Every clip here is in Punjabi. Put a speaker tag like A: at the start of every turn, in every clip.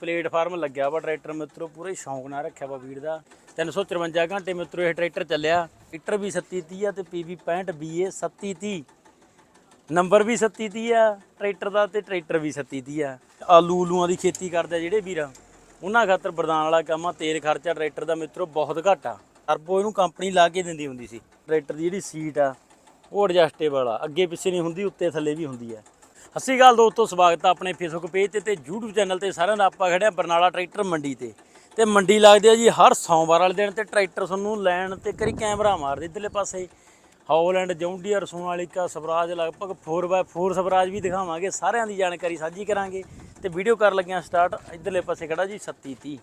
A: ਪਲੇਟਫਾਰਮ ਲੱਗਿਆ ਵਾ ਟਰੈਕਟਰ ਮਿੱਤਰੋ ਪੂਰੇ ਸ਼ੌਂਕ ਨਾਲ ਰੱਖਿਆ ਵਾ ਵੀਰ ਦਾ। 354 ਘੰਟੇ ਮਿੱਤਰੋ ਇਹ ਟਰੈਕਟਰ ਚੱਲਿਆ। ਟਰੈਕਟਰ ਵੀ 3730 ਆ ਤੇ PV 65 BA 3730 ਨੰਬਰ ਵੀ 3730 ਆ, ਟਰੈਕਟਰ ਦਾ ਤੇ ਟਰੈਕਟਰ ਵੀ 3730 ਆ। ਆਲੂ ਉਲੂਆਂ ਦੀ ਖੇਤੀ ਕਰਦੇ ਆ ਜਿਹੜੇ ਵੀਰ। ਉਹਨਾਂ ਖਾਤਰ ਬਰਦਾਨ ਵਾਲਾ ਕੰਮ ਆ, ਤੇਲ ਖਰਚਾ ਟਰੈਕਟਰ ਦਾ ਮਿੱਤਰੋ ਬਹੁਤ ਘੱਟ ਆ। ਟਰਬੋ ਇਹਨੂੰ ਕੰਪਨੀ ਲਾ ਕੇ ਦਿੰਦੀ ਹੁੰਦੀ ਸੀ। ਟਰੈਕਟਰ ਦੀ ਜਿਹੜੀ ਸੀਟ ਆ, ਉਹ ਐਡਜਸਟੇਬਲ ਆ। ਅੱਗੇ ਪਿੱਛੇ ਨਹੀਂ ਹੁੰਦੀ, ਉੱਤੇ ਥੱਲੇ ਵੀ ਹੁੰਦੀ ਆ। ਸਤਿ ਸ਼੍ਰੀ ਅਕਾਲ ਦੋਸਤੋ, ਸਵਾਗਤ ਆ ਆਪਣੇ ਫੇਸਬੁੱਕ ਪੇਜ ਤੇ ਤੇ YouTube ਚੈਨਲ ਤੇ ਸਾਰਿਆਂ ਦਾ। ਆਪਾਂ ਖੜੇ ਬਰਨਾਲਾ ਟਰੈਕਟਰ ਮੰਡੀ ਤੇ। ਤੇ ਮੰਡੀ ਲੱਗਦੀ ਆ ਜੀ ਹਰ ਸੋਮਵਾਰ ਵਾਲੇ ਦਿਨ ਤੇ ਟਰੈਕਟਰ ਤੁਹਾਨੂੰ ਲੈਣ ਤੇ ਕਰੀ ਕੈਮਰਾ ਮਾਰਦੇ ਇਧਰਲੇ ਪਾਸੇ। ਹੌਲੈਂਡ, ਜੌਂਡੀਅਰ, ਸੋਨਾਲੀਕਾ, ਸਵਰਾਜ, ਲਗਭਗ 4x4 ਸਵਰਾਜ ਵੀ ਦਿਖਾਵਾਂਗੇ। ਸਾਰਿਆਂ ਦੀ ਜਾਣਕਾਰੀ ਸਾਂਝੀ ਕਰਾਂਗੇ। ਤੇ ਵੀਡੀਓ ਕਰ ਲੱਗਿਆ ਸਟਾਰਟ ਇਧਰਲੇ ਪਾਸੇ ਖੜਾ ਜੀ 3730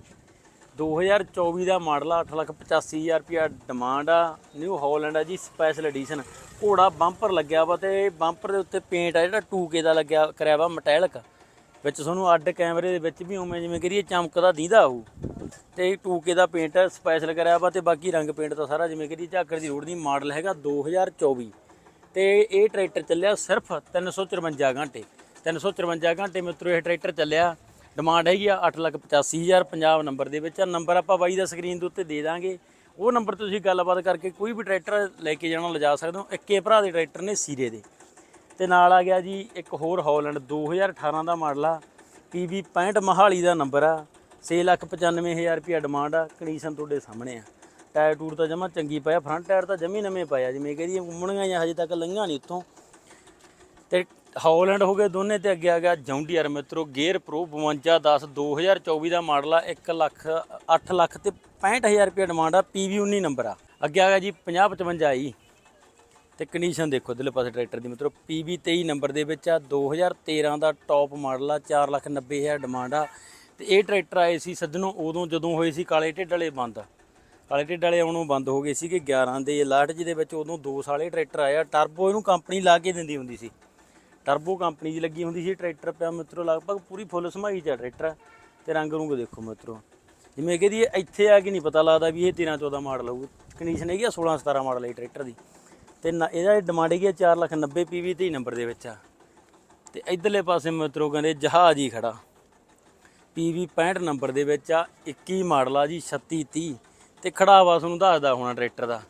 A: 2024 ਦਾ ਮਾਡਲ ਆ 885000 ਰੁਪਿਆ ਡਿਮਾਂਡ ਆ। ਨਿਊ ਹੌਲੈਂਡ ਆ ਜੀ ਸਪੈਸ਼ਲ ਐਡੀਸ਼ਨ ਘੋੜਾ ਬੰਪਰ ਲੱਗਿਆ ਵਾ ਤੇ ਬੰਪਰ ਦੇ ਉੱਤੇ ਪੇਂਟ ਆ ਜਿਹੜਾ 2K ਦਾ ਲੱਗਿਆ, ਕਰਿਆ ਵਾ ਮਟੈਲਿਕ ਵਿੱਚ ਤੁਹਾਨੂੰ ਅੱਡ ਕੈਮਰੇ ਦੇ ਵਿੱਚ ਵੀ ਉਵੇਂ ਜਿਵੇਂ ਕਰੀਏ, ਚਮਕਦਾ ਦੀਦਾ ਆਊ ਤੇ 2K ਦਾ ਪੇਂਟ ਸਪੈਸ਼ਲ ਕਰਿਆ ਵਾ ਤੇ ਬਾਕੀ ਰੰਗ ਪੇਂਟ ਤਾਂ ਸਾਰਾ ਜਿਵੇਂ ਕਰੀਏ ਝਾਕਰ ਦੀ ਰੋਡ ਦੀ ਮਾਡਲ ਹੈਗਾ 2024 ਤੇ ਇਹ ਟਰੈਕਟਰ ਚੱਲਿਆ ਸਿਰਫ 354 ਘੰਟੇ। 354 ਘੰਟੇ ਮਿੱਤਰੋ, ਇਹ ਟਰੈਕਟਰ ਚੱਲਿਆ। ਡਿਮਾਂਡ ਹੈਗੀ ਆ 885000 ਪੰਜਾਬ ਨੰਬਰ ਦੇ ਵਿੱਚ। ਆ ਨੰਬਰ ਆਪਾਂ ਬਾਈ ਦਾ ਸਕਰੀਨ ਦੇ ਉੱਤੇ ਦੇ ਦਾਂਗੇ। ਉਹ ਨੰਬਰ ਤੇ ਤੁਸੀਂ ਗੱਲਬਾਤ ਕਰਕੇ ਕੋਈ ਵੀ ਟਰੈਕਟਰ ਲੈ ਕੇ ਜਾਣਾ ਲਿਜਾ ਸਕਦੇ ਹੋ। ਇੱਕੇ ਭਰਾ ਦੇ ਟਰੈਕਟਰ ਨੇ ਸੀਰੇ ਦੇ। ਤੇ ਨਾਲ ਆ ਗਿਆ ਜੀ ਇੱਕ ਹੋਰ ਹੌਲੈਂਡ 2018 ਦਾ ਮਾਡਲ ਆ। PV 65 ਮਹਾਲੀ ਦਾ ਨੰਬਰ ਆ। 695000 ਰੁਪਿਆ ਡਿਮਾਂਡ ਆ। ਕੰਡੀਸ਼ਨ ਤੁਹਾਡੇ ਸਾਹਮਣੇ ਆ। ਟਾਇਰ ਟੂਰ ਤਾਂ ਜਮਾ ਚੰਗੀ ਪਾਇਆ। ਫਰੰਟ ਟਾਇਰ ਤਾਂ ਜਮੀ ਨਵੇਂ ਪਾਇਆ। ਜਿਵੇਂ ਕਹਦੀ ਘੁੰਮਣੀਆਂ ਜਾਂ ਹਜੇ ਤੱਕ ਲੰਘੀਆਂ ਨਹੀਂ ਉੱਥੋਂ। ਤੇ ਹੌਲੈਂਡ ਹੋ ਗਏ ਦੋਨੇ ਤੇ ਅੱਗੇ ਆ ਗਿਆ ਜੌਂਡੀਅਰ ਮਿੱਤਰੋ, ਗੇਅਰ ਪ੍ਰੋ 5210 2024 ਦਾ ਮਾਡਲ ਆ 1 ਲੱਖ 8 ਲੱਖ ਤੇ 65000 ਰੁਪਏ ਡਿਮਾਂਡ ਆ PV 19 ਨੰਬਰ ਆ। ਅੱਗੇ ਆ ਗਿਆ ਜੀ 5055 ਆਈ। ਤੇ ਕੰਡੀਸ਼ਨ ਦੇਖੋ ਇਧਰਲੇ ਪਾਸੇ ਟਰੈਕਟਰ ਦੀ ਮਿੱਤਰੋ PV 23 ਨੰਬਰ ਦੇ ਵਿੱਚ ਆ 2013 ਦਾ ਟੌਪ ਮਾਡਲ ਆ 4 ਲੱਖ 90000 ਡਿਮਾਂਡ ਆ। ਤੇ ਇਹ ਟਰੈਕਟਰ ਆਏ ਸੀ ਸੱਜਣੋਂ, ਉਦੋਂ ਜਦੋਂ ਹੋਏ ਸੀ ਕਾਲੇ ਢਿੱਡ ਵਾਲੇ ਬੰਦ। ਕਾਲੇ ਢਿੱਡ ਵਾਲੇ ਆਉਣੋਂ ਬੰਦ ਹੋ ਗਏ ਸੀਗੇ ਕਿ 11 ਦੇ ਲਾਟ ਜਿਹਦੇ ਵਿੱਚ ਉਦੋਂ ਦੋ ਸਾਲੇ ਟਰੈਕਟਰ ਆਇਆ ਟਰਬੋ ਇਹਨੂੰ ਕੰਪਨੀ ਲਾ ਕੇ ਦਿੰਦੀ ਹੁੰਦੀ ਸੀ। ਟਰਬੋ ਕੰਪਨੀ ਦੀ ਲੱਗੀ ਹੁੰਦੀ ਸੀ ਟਰੈਕਟਰ ਪਿਆ ਮਿੱਤਰੋ, ਲਗਭਗ ਪੂਰੀ ਫੁੱਲ ਸਮਾਈ ਚ ਆ ਟਰੈਕਟਰ ਤੇ ਰੰਗ ਰੂੰਗ ਦੇਖੋ ਮਿੱਤਰੋ। ਜਿਵੇਂ ਕਹਦੀ ਇੱਥੇ ਆ ਕੇ ਨਹੀਂ ਪਤਾ ਲੱਗਦਾ ਵੀ ਇਹ 13 14 ਮਾਡਲ ਹੋਊ। ਕੰਡੀਸ਼ਨ ਹੈਗੀ ਆ 16 17 ਮਾਡਲ ਹੈ ਟਰੈਕਟਰ ਦੀ। ਤੇ ਨਾ- ਇਹਦਾ ਡਿਮਾਂਡ ਹੈਗੀ ਆ 4 ਲੱਖ 90 ਪੀਵੀ ਤੇ ਨੰਬਰ ਦੇ ਵਿੱਚ ਆ। ਤੇ ਇਧਰਲੇ ਪਾਸੇ ਮਿੱਤਰੋ ਕਹਿੰਦੇ ਜਹਾਜ਼ ਹੀ ਖੜਾ। ਪੀਵੀ 65 ਨੰਬਰ ਦੇ ਵਿੱਚ ਆ 21 ਮਾਡਲ ਆ ਜੀ 36 30 ਤੇ ਖੜਾ ਵਾ ਤੁਹਾਨੂੰ ਦੱਸਦਾ ਹੋਣਾ ਟਰੈਕਟਰ ਦਾ।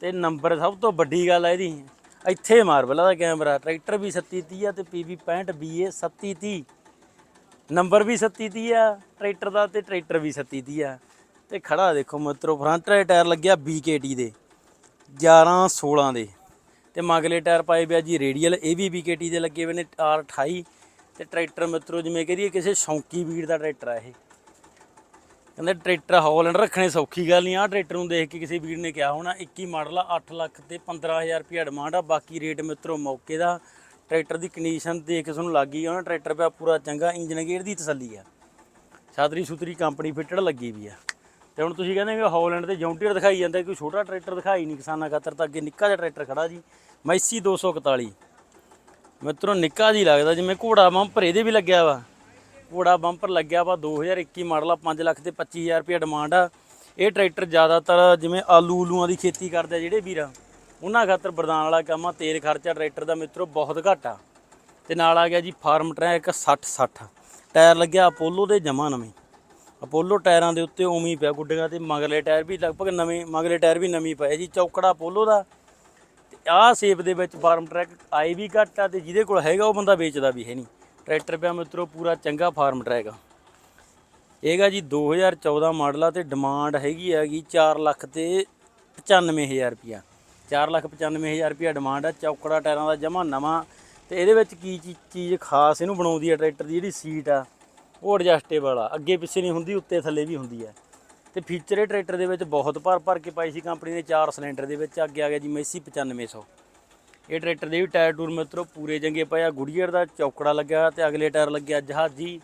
A: ਤੇ ਨੰਬਰ ਸਭ ਤੋਂ ਵੱਡੀ ਗੱਲ ਆ ਇਹਦੀ। ਇੱਥੇ ਮਾਰਬਲ ਦਾ ਕੈਮਰਾ, ਟਰੈਕਟਰ ਵੀ 3730 ਆ ਤੇ PV 65 BA 3730 ਨੰਬਰ ਵੀ 3730 ਆ, ਟਰੈਕਟਰ ਦਾ ਤੇ ਟਰੈਕਟਰ ਵੀ 3730 ਆ। ਤੇ ਖੜਾ ਦੇਖੋ ਮਿੱਤਰੋ, ਫਰੰਟ ਵਾਲੇ ਟਾਇਰ ਲੱਗਿਆ BKT ਦੇ 11 16 ਦੇ। ਤੇ ਮਗਲੇ ਟਾਇਰ ਪਾਏ ਪਿਆ ਜੀ ਰੇਡੀਅਲ, ਇਹ ਵੀ BKT ਦੇ ਲੱਗੇ ਹੋਏ ਨੇ R28 ਤੇ ਟਰੈਕਟਰ ਮਿੱਤਰੋ, ਜਿਵੇਂ ਕਹਦੀਏ ਕਿਸੇ ਸ਼ੌਂਕੀ ਵੀਰ ਦਾ ਟਰੈਕਟਰ ਆ ਇਹ। ਕਹਿੰਦੇ ਟਰੈਕਟਰ ਹੌਲੈਂਡ ਰੱਖਣੇ ਸੌਖੀ ਗੱਲ ਨਹੀਂ ਆ ਟਰੈਕਟਰ ਨੂੰ ਦੇਖ ਕੇ ਕਿਸੇ ਵੀਰ ਨੇ ਕਿਹਾ ਹੋਣਾ 21 ਮਾਡਲ ਆ 8 ਲੱਖ ਤੇ 15000 ਰੁਪਏ ਡਿਮਾਂਡ ਆ, ਬਾਕੀ ਰੇਟ ਮਿੱਤਰੋ ਮੌਕੇ ਦਾ, ਟਰੈਕਟਰ ਦੀ ਕੰਡੀਸ਼ਨ ਦੇਖ ਕੇ ਤੁਹਾਨੂੰ ਲੱਗ ਗਈ ਹੋਣਾ ਟਰੈਕਟਰ ਪਿਆ ਪੂਰਾ ਚੰਗਾ, ਇੰਜਨ ਗੇਅਰ ਦੀ ਤਸੱਲੀ ਆ। ਛਾਤਰੀ ਸੁਤਰੀ ਕੰਪਨੀ ਫਿੱਟਡ ਲੱਗੀ ਵੀ ਆ। ਤੇ ਹੁਣ ਤੁਸੀਂ ਕਹਿੰਦੇ ਵੀ ਹੌਲੈਂਡ ਤੇ ਜੌਂਟੀਅਰ ਦਿਖਾਈ ਜਾਂਦਾ, ਕੋਈ ਛੋਟਾ ਟਰੈਕਟਰ ਦਿਖਾਈ ਨਹੀਂ ਕਿਸਾਨਾਂ ਖਾਤਰ, ਤਾਂ ਅੱਗੇ ਨਿੱਕਾ ਜਿਹਾ ਟਰੈਕਟਰ ਖੜਾ ਜੀ, ਮੈਸੀ 241 ਮਿੱਤਰੋ ਨਿੱਕਾ ਜੀ ਲੱਗਦਾ, ਜਿਵੇਂ ਘੋੜਾ ਬੰਪਰ ਇਹਦੇ ਵੀ ਲੱਗਿਆ ਵਾ। ਘੋੜਾ ਬੰਪਰ ਲੱਗਿਆ ਵਾ 2021 ਮਾਡਲ ਆ 5 ਲੱਖ ਤੇ 25000 ਰੁਪਏ ਡਿਮਾਂਡ ਆ। ਇਹ ਟਰੈਕਟਰ ਜ਼ਿਆਦਾਤਰ ਜਿਵੇਂ ਆਲੂ ਉਲੂਆਂ ਦੀ ਖੇਤੀ ਕਰਦੇ ਆ ਜਿਹੜੇ ਵੀਰ, ਉਹਨਾਂ ਖਾਤਰ ਬਰਦਾਨ ਵਾਲਾ ਕੰਮ ਆ, ਤੇਲ ਖਰਚਾ ਟਰੈਕਟਰ ਦਾ ਮਿੱਤਰੋ ਬਹੁਤ ਘੱਟ ਆ। ਤੇ ਨਾਲ ਆ ਗਿਆ ਜੀ ਫਾਰਮ ਟਰੈਕ 60 60 ਟਾਇਰ ਲੱਗਿਆ ਅਪੋਲੋ ਦੇ ਜਮਾ ਨਵੇਂ। ਅਪੋਲੋ ਟਾਇਰਾਂ ਦੇ ਉੱਤੇ ਉਵੇਂ ਹੀ ਪਿਆ ਗੁੱਡੀਆਂ ਤੇ ਮਗਲੇ ਟਾਇਰ ਵੀ ਲਗਭਗ ਨਵੇਂ ਮਗਲੇ ਟਾਇਰ ਵੀ ਨਵੇਂ ਪਏ ਜੀ, ਚੌਕੜਾ ਅਪੋਲੋ ਦਾ। ਤੇ ਆਹ ਸੇਪ ਦੇ ਵਿੱਚ ਫਾਰਮ ਟਰੈਕ ਆਏ ਵੀ ਘੱਟ ਆ ਤੇ ਜਿਹਦੇ ਕੋਲ ਹੈਗਾ ਉਹ ਬੰਦਾ ਵੇਚਦਾ ਵੀ ਹੈ ਨਹੀਂ। ਟਰੈਕਟਰ ਪਿਆ ਮਿੱਤਰੋ, ਪੂਰਾ ਚੰਗਾ ਫਾਰਮ ਟਰੈਕ ਆ। ਇਹਗਾ ਜੀ 2014 ਮਾਡਲ ਆ ਤੇ ਡਿਮਾਂਡ ਹੈਗੀ ਹੈਗੀ 4 ਲੱਖ ਤੇ 95000 ਰੁਪਿਆ 4 ਲੱਖ 95000 ਰੁਪਿਆ ਡਿਮਾਂਡ ਆ, ਚੌਕੜਾ ਟਾਇਰਾਂ ਦਾ ਜਮਾ ਨਵਾਂ। ਤੇ ਇਹਦੇ ਵਿੱਚ ਕੀ ਚੀ- ਚੀਜ਼ ਖਾਸ ਇਹਨੂੰ ਬਣਾਉਂਦੀ ਆ ਟਰੈਕਟਰ ਦੀ ਜਿਹੜੀ ਸੀਟ ਆ, ਉਹ ਐਡਜਸਟੇਬਲ ਆ। ਅੱਗੇ ਪਿੱਛੇ ਨਹੀਂ ਹੁੰਦੀ, ਉੱਤੇ ਥੱਲੇ ਵੀ ਹੁੰਦੀ ਆ। ਤੇ ਫੀਚਰ ਇਹ ਟਰੈਕਟਰ ਦੇ ਵਿੱਚ ਬਹੁਤ ਭਰ ਭਰ ਕੇ ਪਾਈ ਸੀ ਕੰਪਨੀ ਨੇ 4 ਸਿਲੰਡਰ ਦੇ ਵਿੱਚ, ਅੱਗੇ ਆ ਗਿਆ ਜੀ, ਮੈਸੀ 9500 ਇਹ ਟਰੈਕਟਰ ਦੇ ਵੀ ਟਾਇਰ ਟੂਰ ਮਿੱਤਰੋ ਪੂਰੇ ਚੰਗੇ ਪਏ ਆ। ਗੁੜੀਅਰ ਦਾ ਚੌਕੜਾ ਲੱਗਿਆ ਤੇ ਅਗਲੇ ਟਾਇਰ ਲੱਗਿਆ ਜਹਾਜ਼ੀ।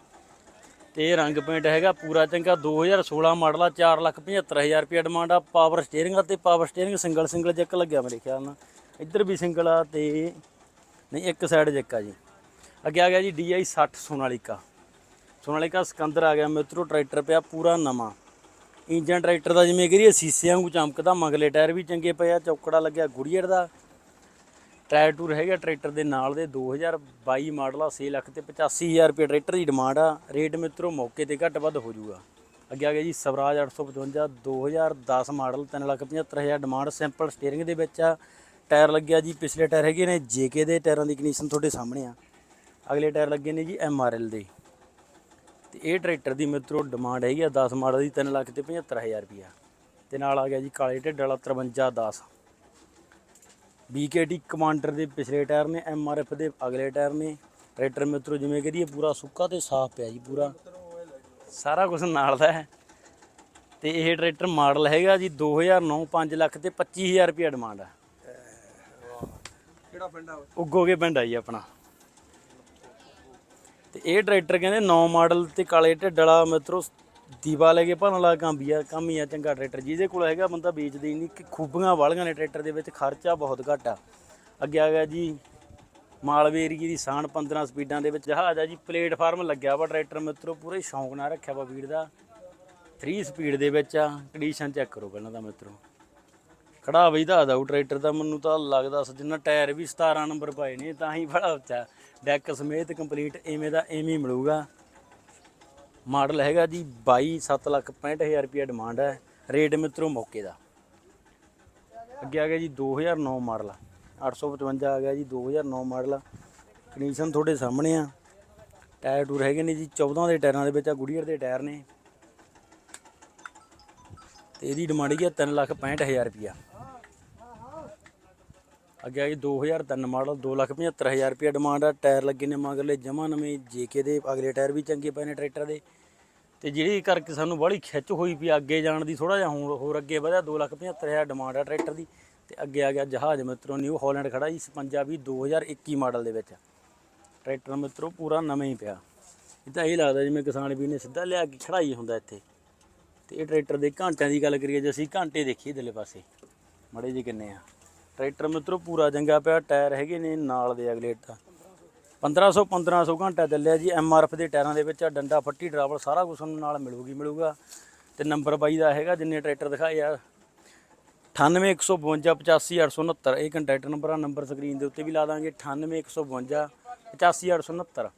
A: ਤੇ ਰੰਗ ਪੇਂਟ ਹੈਗਾ, ਪੂਰਾ ਚੰਗਾ। 2016 ਮਾਡਲ ਆ 475000 ਰੁਪਏ ਡਿਮਾਂਡ ਆ। ਪਾਵਰ ਸਟੀਅਰਿੰਗ ਆ ਤੇ power steering single single jack ਲੱਗਿਆ ਮੇਰੇ ਖਿਆਲ ਨਾਲ। ਇੱਧਰ ਵੀ ਸਿੰਗਲ ਆ ਤੇ ਨਹੀਂ, ਇੱਕ ਸਾਈਡ ਜੈਕ ਆ ਜੀ। ਅੱਗੇ ਆ ਗਿਆ ਜੀ DI 60 ਸੋਨਾਲੀਕਾ। ਸੋਨਾਲੀਕਾ ਸਿਕੰਦਰ ਆ ਗਿਆ ਮਿੱਤਰੋ ਟਰੈਕਟਰ ਪਿਆ ਪੂਰਾ ਨਵਾਂ। ਇੰਜਨ ਟਰੈਕਟਰ ਦਾ ਜਿਵੇਂ ਕਰੀਏ ਸੀਸਿਆਂ ਵਾਂਗੂ ਚਮਕਦਾ। ਮਗਲੇ ਟਾਇਰ ਵੀ ਚੰਗੇ ਪਏ ਆ, ਚੌਕੜਾ ਲੱਗਿਆ ਗੁੜੀਅਰ ਦਾ। ਟਾਇਰ ਟੂਰ ਹੈਗਾ ਟਰੈਕਟਰ ਦੇ ਨਾਲ ਦੇ 2022 ਮਾਡਲ ਆ 6 ਲੱਖ ਤੇ 85000 ਰੁਪਏ ਟਰੈਕਟਰ ਦੀ ਡਿਮਾਂਡ ਆ। ਰੇਟ ਮਿੱਤਰੋ ਮੌਕੇ ਤੇ ਘੱਟ ਵੱਧ ਹੋ ਜਾਊਗਾ। ਅੱਗੇ ਆ ਗਿਆ ਜੀ Swaraj 855 2010 model 375000 demand, simple steering ਦੇ ਵਿੱਚ ਆ। ਟਾਇਰ ਲੱਗਿਆ ਜੀ, ਪਿਛਲੇ ਟਾਇਰ ਹੈਗੇ ਨੇ ਜੇਕੇ ਦੇ, ਟਾਇਰਾਂ ਦੀ ਕੰਡੀਸ਼ਨ ਤੁਹਾਡੇ ਸਾਹਮਣੇ ਆ। ਅਗਲੇ ਟਾਇਰ ਲੱਗੇ ਨੇ ਜੀ ਐਮਆਰਐਲ ਦੇ। ਤੇ ਇਹ ਟਰੈਕਟਰ ਦੀ ਮਿੱਤਰੋ ਡਿਮਾਂਡ ਹੈਗੀ ਆ 10 ਮਾਡਲ ਦੀ 3 ਲੱਖ ਤੇ 75000 ਰੁਪਿਆ ਤੇ ਨਾਲ ਆ ਗਿਆ ਜੀ ਕਾਲੇ ਢਿੱਡ ਵਾਲਾ 5310 BKT ਕਮਾਂਡਰ ਦੇ ਪਿਛਲੇ ਟਾਇਰ ਨੇ MRF ਦੇ ਅਗਲੇ ਟਾਇਰ ਨੇ। ਟਰੈਕਟਰ ਮਿੱਤਰੋ ਜਿਵੇਂ ਕਰੀਏ ਪੂਰਾ ਸੁੱਕਾ ਤੇ ਸਾਫ਼ ਪਿਆ ਜੀ ਪੂਰਾ। ਸਾਰਾ ਕੁਝ ਨਾਲ ਦਾ ਹੈ। ਤੇ ਇਹ ਟਰੈਕਟਰ ਮਾਡਲ ਹੈਗਾ ਜੀ 2009 5 ਲੱਖ ਤੇ 25000 ਰੁਪਏ ਡਿਮਾਂਡ ਆ।
B: ਕਿਹੜਾ ਪਿੰਡ ਆ
A: ਉੱਗੋਗੇ ਪਿੰਡ ਆ ਜੀ ਆਪਣਾ। ਤੇ ਇਹ ਟਰੈਕਟਰ ਕਹਿੰਦੇ 9 ਮਾਡਲ ਤੇ ਕਾਲੇ ਢਿੱਡ ਵਾਲਾ ਮਿੱਤਰੋ ਦੀਵਾ ਲੈ ਕੇ ਭਰਨ ਵਾਲਾ ਕੰਮ ਵੀ ਆ, ਕੰਮ ਹੀ ਆ, ਚੰਗਾ ਟਰੈਕਟਰ। ਜਿਹਦੇ ਕੋਲ ਹੈਗਾ ਬੰਦਾ ਵੇਚਦੇ ਹੀ ਨਹੀਂ, ਕਿ ਖੂਬੀਆਂ ਵਾਲੀਆਂ ਨੇ ਟਰੈਕਟਰ ਦੇ ਵਿੱਚ, ਖਰਚਾ ਬਹੁਤ ਘੱਟ ਆ। ਅੱਗੇ ਆ ਗਿਆ ਜੀ ਮਾਲਵੇ ਏਰੀਏ ਦੀ ਸਾਨ 15 ਸਪੀਡਾਂ ਦੇ ਵਿੱਚ ਜਹਾਜ਼ ਆ ਜੀ, ਪਲੇਟਫਾਰਮ ਲੱਗਿਆ ਵਾ ਟਰੈਕਟਰ ਮਿੱਤਰੋ, ਪੂਰੇ ਸ਼ੌਂਕ ਨਾਲ ਰੱਖਿਆ ਵਾ ਵੀਰ ਦਾ। 3 ਸਪੀਡ ਦੇ ਵਿੱਚ ਆ ਕੰਡੀਸ਼ਨ ਚੈੱਕ ਕਰੋ ਪਹਿਲਾਂ ਤਾਂ ਮਿੱਤਰੋ। ਖੜਾ ਬਈ ਦਾ ਦਾਉ ਟਰੈਕਟਰ ਦਾ, ਮੈਨੂੰ ਤਾਂ ਲੱਗਦਾ ਜਿੰਨਾ ਟਾਇਰ ਵੀ 17 ਨੰਬਰ ਪਾਏ ਨੇ, ਤਾਂ ਹੀ ਬੜਾ ਉੱਚਾ। ਡੈਕ ਸਮੇਤ ਕੰਪਲੀਟ ਐਵੇਂ ਦਾ ਐਵੇਂ ਹੀ ਮਿਲੂਗਾ। ਮਾਡਲ ਹੈਗਾ ਜੀ 22 7 ਲੱਖ 65000 ਰੁਪਏ ਡਿਮਾਂਡ ਹੈ। ਰੇਟ ਮਿੱਤਰੋ ਮੌਕੇ ਦਾ। ਅੱਗੇ ਆ ਗਿਆ ਜੀ 2009 ਮਾਡਲ। 855 ਆ ਗਿਆ ਜੀ 2009 ਮਾਡਲ। ਕੰਡੀਸ਼ਨ ਤੁਹਾਡੇ ਸਾਹਮਣੇ ਆ। ਟਾਇਰ ਟੂਰ ਹੈਗੇ ਨੇ ਜੀ 14 ਦੇ ਟਾਇਰਾਂ ਦੇ ਵਿੱਚ ਆ ਗੁੜੀਅਰ ਦੇ ਟਾਇਰ ਨੇ। ਤੇ ਇਹਦੀ ਡਿਮਾਂਡ ਹੈਗੀ 3 ਲੱਖ 65000 ਰੁਪਿਆ ਅੱਗੇ ਆ ਜੀ 2003 ਮਾਡਲ 2 ਲੱਖ 75000 ਰੁਪਿਆ ਡਿਮਾਂਡ ਆ। ਟਾਇਰ ਲੱਗੇ ਨੇ ਮਗਰਲੇ ਜਮਾ ਨਵੇਂ ਜੇਕੇ ਦੇ ਅਗਲੇ ਟਾਇਰ ਵੀ ਚੰਗੇ ਪਏ ਨੇ ਟਰੈਕਟਰ ਦੇ। ਤੇ ਜਿਹੜੀ ਕਰਕੇ ਸਾਨੂੰ ਬੜੀ ਖਿੱਚ ਹੋਈ ਵੀ ਅੱਗੇ ਜਾਣ ਦੀ ਥੋੜਾ ਜਿਹਾ ਹੋਰ ਹੋਰ ਅੱਗੇ ਵਧਿਆ 2 ਲੱਖ 75000 ਡਿਮਾਂਡ ਆ ਟਰੈਕਟਰ ਦੀ। ਤੇ ਅੱਗੇ ਆ ਗਿਆ ਜਹਾਜ਼ ਮਿੱਤਰੋ ਨਿਊ ਹਾਲੈਂਡ ਖੜਾ ਜੀ 56 ਵੀ 2021 ਮਾਡਲ ਦੇ ਵਿੱਚ। ਟਰੈਕਟਰ ਮਿੱਤਰੋ, ਪੂਰਾ ਨਵੇਂ ਹੀ ਪਿਆ। ਇਹ ਤਾਂ ਇਹ ਲੱਗਦਾ ਜਿਵੇਂ ਕਿਸਾਨ ਵੀ ਨੇ ਸਿੱਧਾ ਲਿਆ ਕੇ ਖੜਾਈ ਹੁੰਦਾ ਇੱਥੇ। ਤੇ ਇਹ ਟਰੈਕਟਰ ਦੇ ਘੰਟਿਆਂ ਦੀ ਗੱਲ ਕਰੀਏ ਜੇ ਅਸੀਂ, ਘੰਟੇ ਦੇਖੀਏ ਦਿਲੇ ਪਾਸੇ। ਮੜੇ ਜੀ ਕਿੰਨੇ ਆ। ਟਰੈਕਟਰ ਮਿੱਤਰੋ, ਪੂਰਾ ਚੰਗਾ ਪਿਆ, ਟਾਇਰ ਹੈਗੇ ਨੇ ਨਾਲ ਦੇ ਅਗਲੇ ਤਾਂ 1500 1500 ਘੰਟਾ ਚੱਲਿਆ ਜੀ ਐਮਆਰਐਫ ਦੇ ਟਾਇਰਾਂ ਦੇ ਵਿੱਚ ਆ, ਡੰਡਾ, ਫੱਟੀ, ਡਰਾਵਲ, ਸਾਰਾ ਕੁਝ ਤੁਹਾਨੂੰ ਨਾਲ ਮਿਲੂਗੀ, ਮਿਲੂਗਾ। ਤੇ ਨੰਬਰ ਬਾਈ ਦਾ ਹੈਗਾ, ਜਿੰਨੇ ਟਰੈਕਟਰ ਦਿਖਾਏ ਆ 9815585869 ਇਹ ਕੰਟੈਕਟ ਨੰਬਰ ਆ, ਨੰਬਰ ਸਕਰੀਨ ਦੇ ਉੱਤੇ ਵੀ ਲਾ ਦਾਂਗੇ 9815585869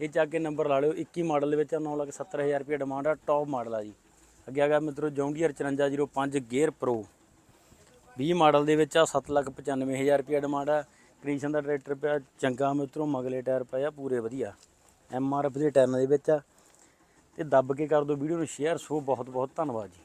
A: ਇਹ ਜਾ ਕੇ ਨੰਬਰ ਲਾ ਲਿਓ 21 ਮਾਡਲ ਦੇ ਵਿੱਚ 970000 ਰੁਪਏ ਡਿਮਾਂਡ ਆ, ਟੌਪ ਮਾਡਲ ਆ ਜੀ। ਅੱਗੇ ਆ ਗਿਆ ਮਿੱਤਰੋ, ਜੌਂਡੀਅਰ 5405 ਗੇਅਰ ਪ੍ਰੋ। 20 ਮਾਡਲ ਦੇ ਵਿੱਚ ਆ 795000 ਰੁਪਏ ਡਿਮਾਂਡ ਆ। ਕ੍ਰੀਸ਼ਨ ਦਾ ਟਰੈਕਟਰ ਪਿਆ, ਚੰਗਾ ਮਿੱਤਰੋ ਮਗਲੇ ਟਾਇਰ ਪਏ ਆ ਪੂਰੇ ਵਧੀਆ। ਐਮ ਆਰ ਐਫ ਦੇ ਟਾਇਰਾਂ ਦੇ ਵਿੱਚ ਆ। ਤੇ ਦੱਬ ਕੇ ਕਰ ਦਿਓ ਵੀਡੀਓ ਨੂੰ ਸ਼ੇਅਰ ਸੋ ਬਹੁਤ ਬਹੁਤ ਧੰਨਵਾਦ ਜੀ।